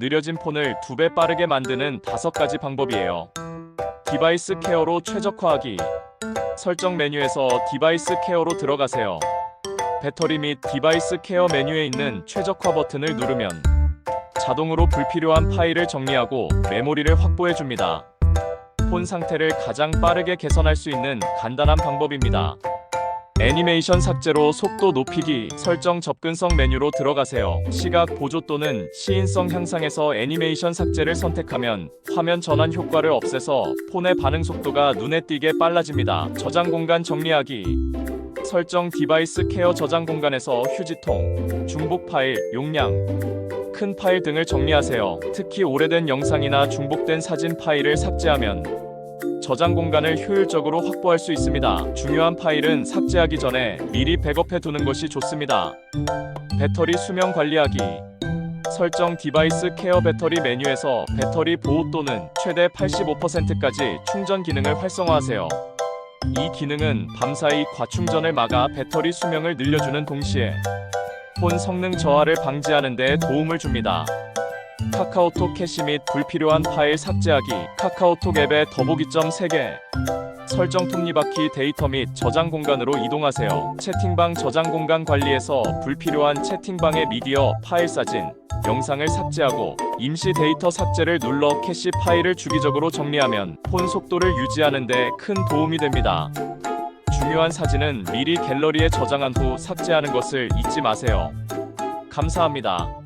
느려진 폰을 두 배 빠르게 만드는 다섯 가지 방법이에요. 디바이스 케어로 최적화하기. 설정 메뉴에서 디바이스 케어로 들어가세요. 배터리 및 디바이스 케어 메뉴에 있는 최적화 버튼을 누르면 자동으로 불필요한 파일을 정리하고 메모리를 확보해 줍니다. 폰 상태를 가장 빠르게 개선할 수 있는 간단한 방법입니다. 애니메이션 삭제로 속도 높이기 설정 접근성 메뉴로 들어가세요. 시각 보조 또는 시인성 향상에서 애니메이션 삭제를 선택하면 화면 전환 효과를 없애서 폰의 반응 속도가 눈에 띄게 빨라집니다. 저장 공간 정리하기 설정 디바이스 케어 저장 공간에서 휴지통, 중복 파일, 용량, 큰 파일 등을 정리하세요. 특히 오래된 영상이나 중복된 사진 파일을 삭제하면 저장 공간을 효율적으로 확보할 수 있습니다. 중요한 파일은 삭제하기 전에 미리 백업해 두는 것이 좋습니다. 배터리 수명 관리하기 설정 디바이스 케어 배터리 메뉴에서 배터리 보호 또는 최대 85%까지 충전 기능을 활성화하세요. 이 기능은 밤사이 과충전을 막아 배터리 수명을 늘려주는 동시에 폰 성능 저하를 방지하는 데 도움을 줍니다. 카카오톡 캐시 및 불필요한 파일 삭제하기 카카오톡 앱의 더보기점 3개 설정 톱니바퀴 데이터 및 저장 공간으로 이동하세요. 채팅방 저장 공간 관리에서 불필요한 채팅방의 미디어, 파일 사진, 영상을 삭제하고 임시 데이터 삭제를 눌러 캐시 파일을 주기적으로 정리하면 폰 속도를 유지하는 데 큰 도움이 됩니다. 중요한 사진은 미리 갤러리에 저장한 후 삭제하는 것을 잊지 마세요. 감사합니다.